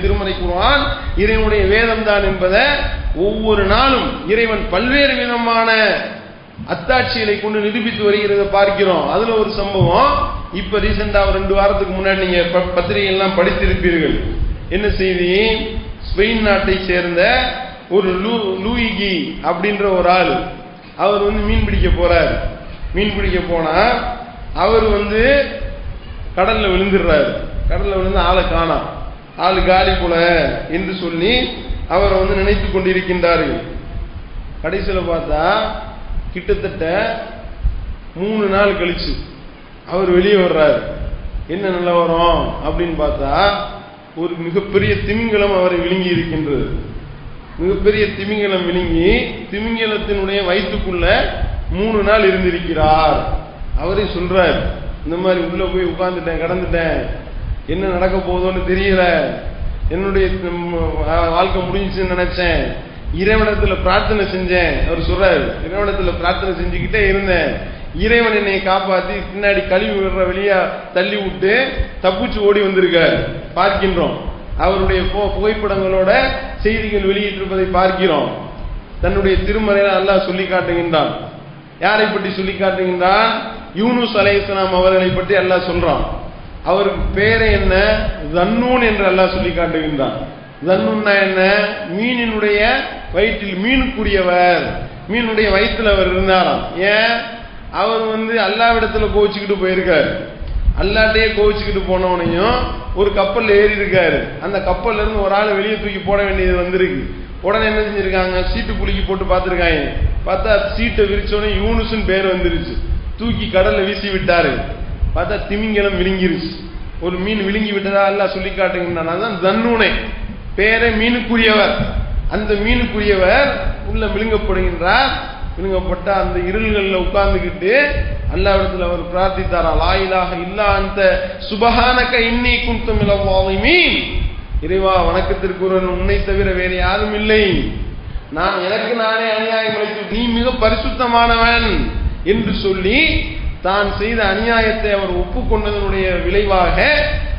திருமறை குருவான் இறைவனுடைய வேதம் தான் என்பதை ஒவ்வொரு நாளும் இறைவன் பல்வேறு விதமான அத்தாட்சிகளை கொண்டு நிரூபித்து வருகிறத பார்க்கிறோம். அதுல ஒரு சம்பவம் இப்ப ரீசெண்டா ஒரு ரெண்டு வாரத்துக்கு முன்னாடி நீங்க ப- பத்திரிகை எல்லாம் படித்திருப்பீர்கள். என்ன செய்தி? ஸ்பெயின் நாட்டை சேர்ந்த ஒரு லூ லூயிகி அப்படின்ற ஒரு ஆள் அவர் வந்து மீன் பிடிக்க போறார். மீன் பிடிக்க போனா அவர் வந்து கடல்ல விழுந்துடுறாரு. கடல்ல விழுந்து ஆளை காணாம். ஆள் காலி போல என்று சொல்லி அவரை வந்து நினைத்து கொண்டிருக்கின்றார்கள். கடைசியில் பார்த்தா கிட்டத்தட்ட மூணு நாள் கழிச்சு அவர் வெளியே வர்றாரு. என்ன நிலவரம் அப்படின்னு பார்த்தா ஒரு மிகப்பெரிய திமிங்கலம் அவரை விழுங்கி இருக்கின்றது. மிகப்பெரிய திமிங்கலம் விழுங்கி திமிங்கலத்தினுடைய வயிற்றுக்குள்ள மூணு நாள் இருந்திருக்கிறார். அவரே சொல்றார் இந்த மாதிரி உள்ள போய் உட்கார்ந்துட்டேன் கடந்துட்டேன். என்ன நடக்க போகுதோன்னு தெரியல. என்னுடைய வாழ்க்கை முடிஞ்சுன்னு நினைச்சேன். இறைவனத்துல பிரார்த்தனை செஞ்சேன். அவர் சொல்றாரு இறைவனத்துல பிரார்த்தனை செஞ்சுக்கிட்டே இருந்தேன். இறைவன் என்னை காப்பாத்தி பின்னாடி கழிவு விடுற வழியா தள்ளி விட்டு தப்பிச்சு ஓடி வந்திருக்க பார்க்கின்றோம். அவருடைய பு- புகைப்படங்களோட செய்திகள் வெளியிட்டிருப்பதை பார்க்கிறோம். தன்னுடைய திருமறையில அல்லாஹ் சொல்லி காட்டுகின்றான். யாரை பற்றி சொல்லி காட்டுகின்றான்? யூனுஸ் அலைஹிஸ்ஸலாம் அவர்களை பற்றி அல்லாஹ் சொல்றான். அவருக்கு பேரை என்ன? தன்னூன் என்று அல்லாஹ் சொல்லி காட்டுகின்றான். ஜன்னூன்னா என்ன? மீனினுடைய வயிற்றில் மீனுக்குரியவர் மீனுடைய வயிற்றுல அவர் இருந்தாராம். ஏன்? அவர் வந்து அல்லாவிடத்தில் கோவிச்சுக்கிட்டு போயிருக்காரு. அல்லாட்டையே கோவிச்சுக்கிட்டு போனவனையும் ஒரு கப்பல் ஏறி இருக்காரு அந்த கப்பல்ல இருந்து ஒரு ஆள் வெளியே தூக்கி போட வேண்டியது வந்திருக்கு. உடனே என்ன செஞ்சிருக்காங்க? சீட்டு குலுக்கி போட்டு பார்த்துருக்காங்க. பார்த்தா சீட்டை விரிச்சோடனே யூனுஸ்னு பேர் வந்துருச்சு. தூக்கி கடல்ல வீசி விட்டாரு. பார்த்தா திமிங்கலம் விழுங்கிருச்சு. ஒரு மீன் விழுங்கி விட்டதா எல்லாம் சொல்லி காட்டுங்கன்னா தான் தன்னுனை. பேரே மீனுக்குரியவர். அந்த மீனுக்குரியவர் உள்ள விழுங்கப்படுகின்றார். விழுங்கப்பட்ட அந்த இருள்களில் உட்கார்ந்துக்கிட்டு அல்லாவிடத்தில் அவர் பிரார்த்தித்தாரா லாயிலாக இல்லா அந்த சுபகானக்க இன்னி குன்தும் மினல் இறைவா வணக்கத்திற்கு ஒருவன் உன்னை தவிர வேறு யாரும் இல்லை. நான் எனக்கு நானே அநியாயம் அழைத்து நீ மிக பரிசுத்தமானவன் என்று சொல்லி தான் செய்த அநியாயத்தை அவர் ஒப்புக்கொண்டதனுடைய விளைவாக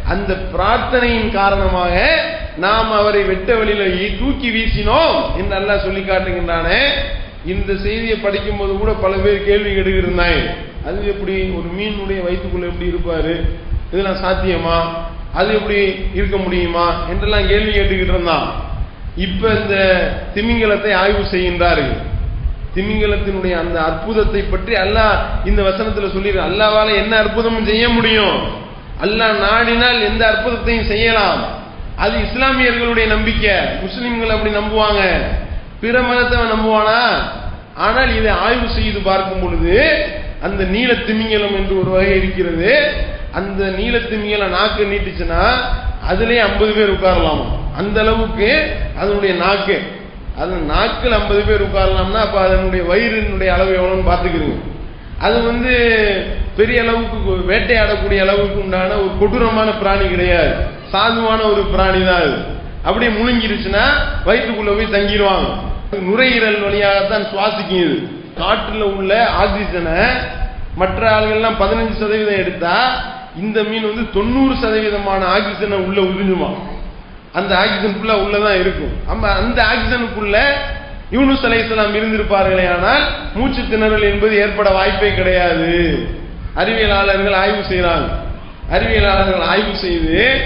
அந்த பிரார்த்தனையின் காரணமாக நாம் அவரை வெட்ட வெளியில தூக்கி வீசினோம் என்று அல்லாஹ் சொல்லி காட்டுகின்றானே. இந்த செய்தியை படிக்கும்போது கூட பல பேர் கேள்வி கேட்டுக்கிட்டு அது எப்படி ஒரு மீனுடைய வயிற்றுக்குள்ள எப்படி இருப்பாரு? இதெல்லாம் சாத்தியமா? அது எப்படி இருக்க முடியுமா? என்றெல்லாம் கேள்வி கேட்டுக்கிட்டு இருந்தான் இப்ப இந்த திமிங்கலத்தை ஆய்வு செய்கின்றார்கள். திமிங்கலத்தினுடைய அந்த அற்புதத்தை பற்றி அல்லாஹ் இந்த வசனத்துல சொல்லிடு அல்லாவால என்ன அற்புதமும் செய்ய முடியும். அல்லாஹ் நாடினால் எந்த அற்புதத்தையும் செய்யலாம். அது இஸ்லாமியர்களுடைய நம்பிக்கை. முஸ்லிம்கள் அப்படி நம்புவாங்க. பிற மதத்தை நம்புவானா? ஆனால் இதை ஆய்வு செய்து பார்க்கும் பொழுது அந்த நீல திமிங்கலம் என்று ஒரு வகை இருக்கிறது. அந்த நீல திமிங்கலம் நாக்கு நீட்டுச்சுன்னா அதுலேயே ஐம்பது பேர் உட்காரலாமா. அந்த அளவுக்கு அதனுடைய நாக்கு. அது நாட்கள் ஐம்பது பேர் உட்காரலாம்னா அப்போ அதனுடைய வயிறினுடைய அளவு எவ்வளோன்னு பார்த்துக்கிறீங்க அது வந்து பெரிய அளவுக்கு வேட்டையாடக்கூடிய அளவுக்கு உண்டான ஒரு கொடூரமான பிராணி கிடையாது. சாதுவான ஒரு பிராணி தான் அது. அப்படியே முழுங்கிருச்சுன்னா வயிற்றுக்குள்ள போய் தங்கிடுவாங்க. நுரையீரல் வழியாகத்தான் சுவாசிக்கும் இது காற்றுல உள்ள ஆக்சிஜனை மற்ற ஆள்கள்லாம் பதினஞ்சு சதவீதம் எடுத்தா இந்த மீன் வந்து தொண்ணூறு சதவீதமான ஆக்சிஜனை உள்ள உறிஞ்சுமா? அந்த ஆக்சிஜன் உள்ளே உள்ளதான் இருக்கும். நம்ம அந்த ஆக்சிஜனுக்குள்ள யூனுஸ் அலைஹிஸ்ஸலாம் இருந்திருப்பார்களே ஆனால் மூச்சு திணறல் என்பது ஏற்பட வாய்ப்பே கிடையாது. அறிவியலாளர்கள் ஆய்வு செய்கிறாங்க. அறிவியலாளர்கள் ஆய்வு செய்து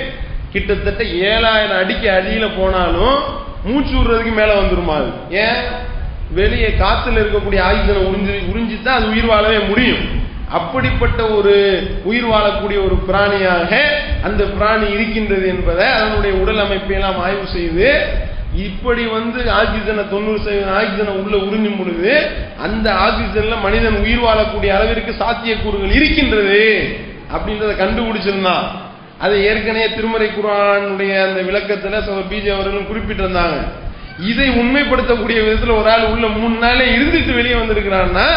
கிட்டத்தட்ட ஏழாயிரம் அடிக்கு அடியில் போனாலும் மூச்சு விடுறதுக்கு மேலே வந்துருமா அது? ஏன்? வெளியே காற்றுல இருக்கக்கூடிய ஆக்சிஜனை உறிஞ்சி தான் அது உயிர் வாழவே முடியும். அப்படிப்பட்ட ஒரு உயிர் வாழக்கூடிய ஒரு பிராணியாக அந்த பிராணி இருக்கின்றது என்பதை அதனுடைய உடல் அமைப்பை எல்லாம் ஆய்வு செய்து இப்படி வந்து ஆக்சிஜனை தொண்ணூறு சதவீதம் ஆக்சிஜனை உள்ள உறிஞ்சும் பொழுது அந்த ஆக்சிஜன்ல மனிதன் உயிர் வாழக்கூடிய அளவிற்கு சாத்தியக்கூறுகள் இருக்கின்றது அப்படின்றத கண்டுபிடிச்சிருந்தான். அதை ஏற்கனவே திருமறை குரானுடைய அந்த விளக்கத்துல பிஜே அவர்களும் குறிப்பிட்டிருந்தாங்க. இதை உண்மைப்படுத்தக்கூடிய விதத்துல ஒரு ஆள் உள்ள மூணு நாளே இருந்துட்டு வெளியே வந்திருக்கிறான்னா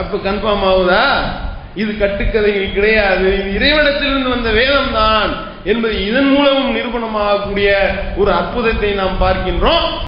அப்ப கன்ஃபார்ம் ஆகுதா? இது கட்டுக்கதைகள் கிடையாது. இது இறைவனத்திலிருந்து வந்த வேதம் தான் என்பது இதன் மூலமும் நிரூபணமாகக்கூடிய ஒரு அற்புதத்தை நாம் பார்க்கின்றோம்.